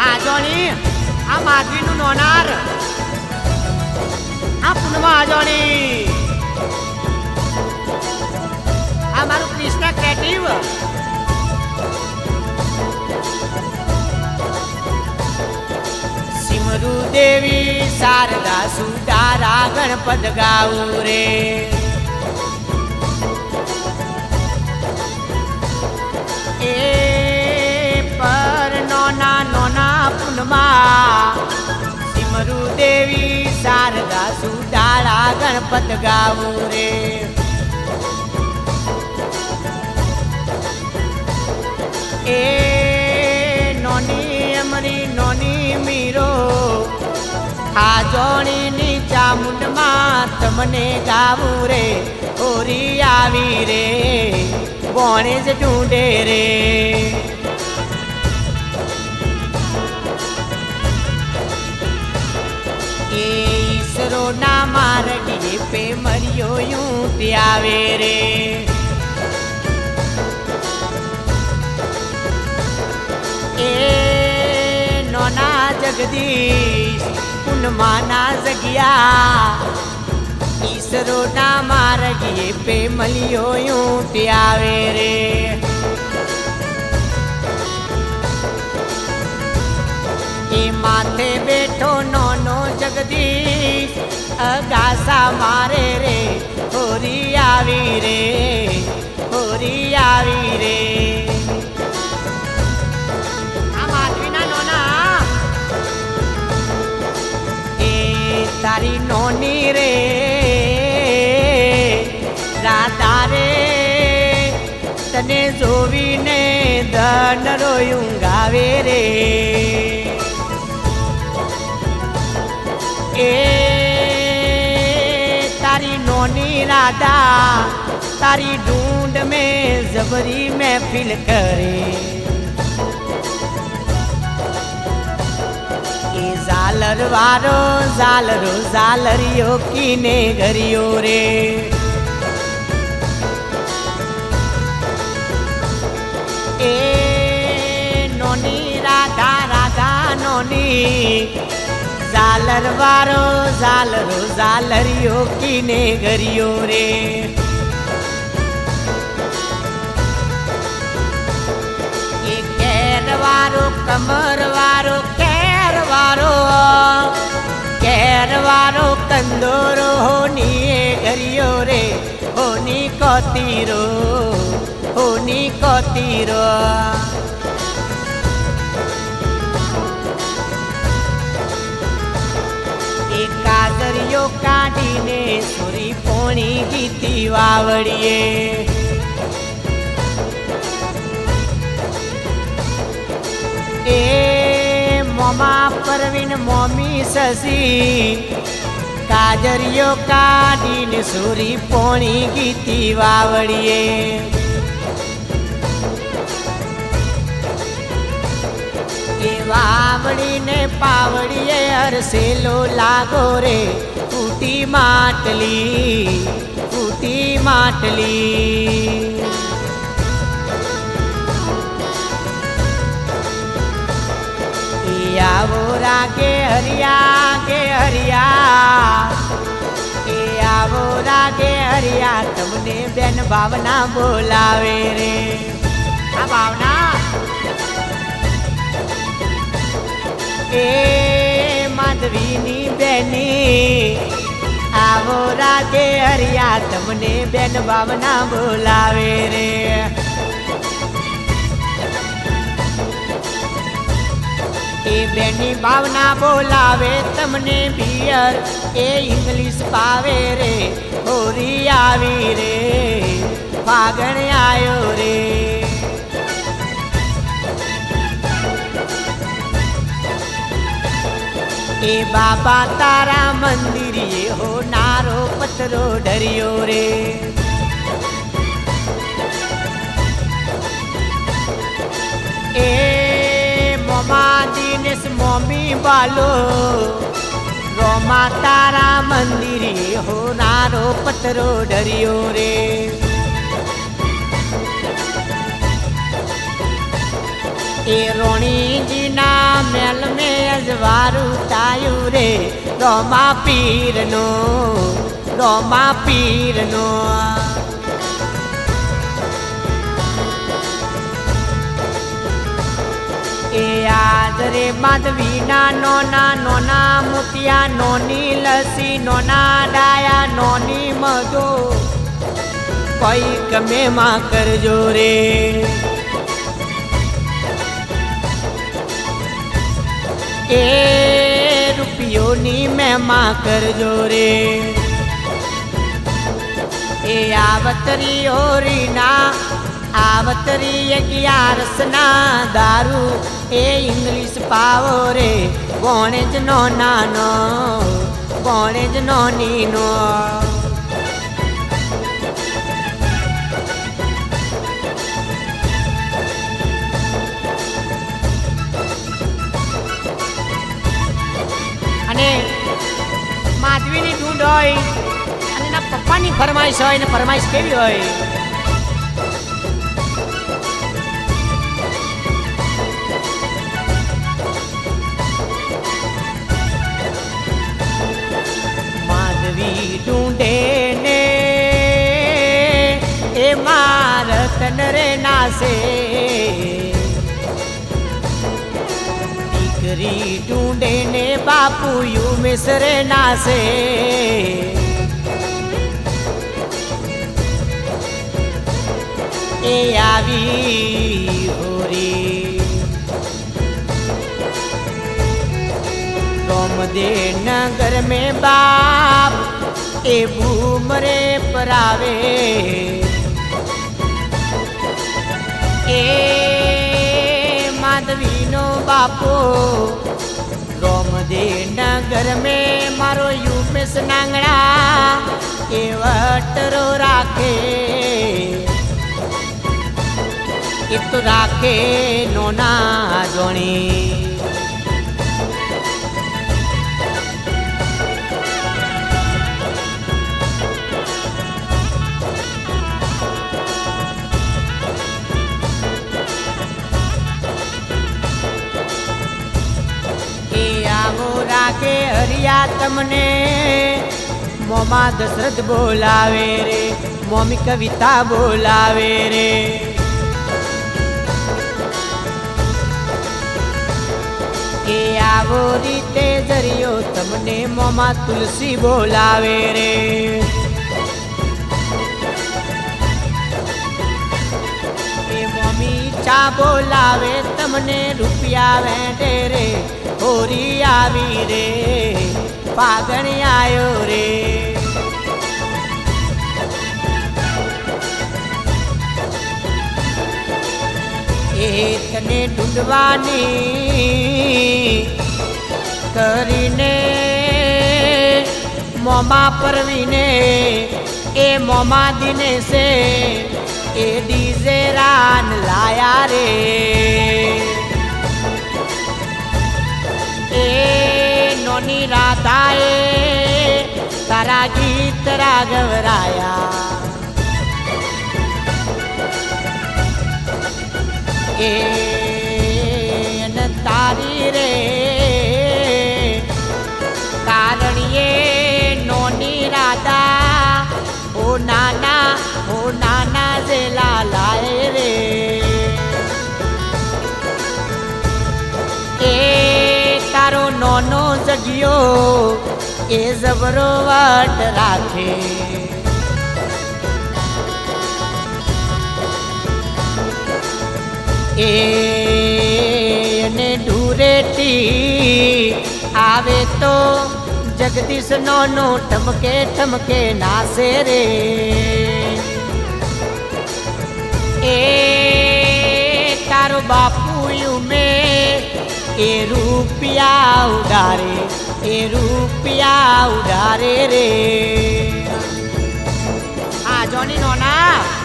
આ જોણી આ માધવીનું નોનાર. આ પૂનમા જોણી આ મારું કૃષ્ણ ક્રેટિવ દેવી શારદા સુતારા ગણપત ગાવું રે. એ પર નોના નોના પુનમાં સિમરુ દેવી શારદા સુડાળા ગણપત ગાવું રે. એ નોની અમરી નોની મીરો આ જોણીની ચામુંડમાં તમને ગાવું રે, ઓરી આવી રે કોણે જ ઢૂંઢે રે. ઈસરો ના મારડીએ પે મર્યો યું આવે રે. એ નોના જગદીશ પુનમાના જગ્યા. ઈસરો ના મારગીએ પે મલિયો યું તે આવે રે. એ માથે બેઠો નોનો જગદીશ, અગાસા મારે રે, હોરી આવી રે, હોરી આવી રે. તને જોવીને ધન રોયું ગાવે રે. એ તારી નોની રાધા, તારી ઢૂંઢ મેં જબરી મહેફિલ કરે. ઝાલર વારો ઝાલરો ઝાલરિયો કીને ગરિયો રે. એ નોની રાધા રાધા નોની. ઝાલર વારો ઝાલરો ઝાલરિયો કીને ગરિયો રે. એ વારો કમર વારો કેર વારો કેર વારો કંદોરો હોની ગરિયો રે, હોની કોતીરો. હોની કાદરિયો કાઢીને સુરી પોણી ગીતી વાવડીએ. એ મમા પરવીન મમ્મી સસી. કાજરિયો કાઢીને સુરી પોણી ગીતી વાવડીએ. વાવડીને પાવડીએ હરસેલો લાગો રે. ફૂટી માટલી ફૂટી માટલી. આવો રાગે હરિયા, કે હરિયા? આવો રાગે હરિયા, તમને બેન ભાવના બોલાવે રે. આ ભાવના એ માધવીની બેની. આવો રાધે હરિયા, તમને બેન ભાવના બોલાવે રે. એ બેની ભાવના બોલાવે, તમને બિયર એ ઇંગ્લિશ પાવે રે. હોરી આવી રે ફાગણ આવ્યો રે. એ બાબા તારા મંદિર હો નારો પથરો ડર્યો રે. એ મોમા મોમી બાલો રોમા તારા મંદિર હો નારો પથરો ડર્યો રે. એ રોણીજીના મેલ મે અજવારું તાયું રે, રોમા પીરનો રોમા પીરનો. એ આદરે માધવીના નોના નોના મોતિયા, નોની લસી નોના ડાયા, નોની મધો. કોઈ ગમે માં કરજો રે. એ રૂપિયોની મહેમા કરજો રે. એ આવતરી ઓરીના આવતરી અગિયારસના દારૂ, એ ઇંગ્લિશ પાવો રે, કોણે જ નો નાનો, કોણે જ નો નીનો. હોય. અને એના પપ્પાની ફરમાઈશ હોય ને ફરમાઈશ કેવી હોય? ઢૂંઢે ને એ મારતન રે નાસે દીકરી ઢૂંઢે ને બાપુ યુ મિસરે નાસે આવી હોરી રોમદે નગર મે બાપ, એ ભૂમરે પરાવે. એ માધવીનો બાપો રોમદે નગર મે મારો યુમેશ નાંગણા, એ વટરો રાખે. એ તો રાખે નોના જોણી. રાખે હરિયા તમને. મોમાં દશરથ બોલાવે રે, મોમી કવિતા બોલાવે રે. આવો રીતે જરિયો તમને મોમાં તુલસી બોલાવે રે. એ મમ્મી ચા બોલાવે, તમને રૂપિયા વેંટે રે, હોરી આવી રે, પાગણ આવ્યો રે. એ તને ઢૂંઢવાની કરીને મોમા પરવીને, એ મોમા દિને છે એ ડીજે રાન લાયા રે. એ નોની રાધાએ તારા ગીત રાગવરાયા. એ એ જબરો વાટ રાખે. એને ઢૂરેથી આવે તો જગદીશ નો નો ઠમકે ઠમકે નાસે રે. એ તારો બાપુ મેં એ રૂપિયા ઉડારે એ રૂપિયા ઉડારે રે. હા જોની નોના.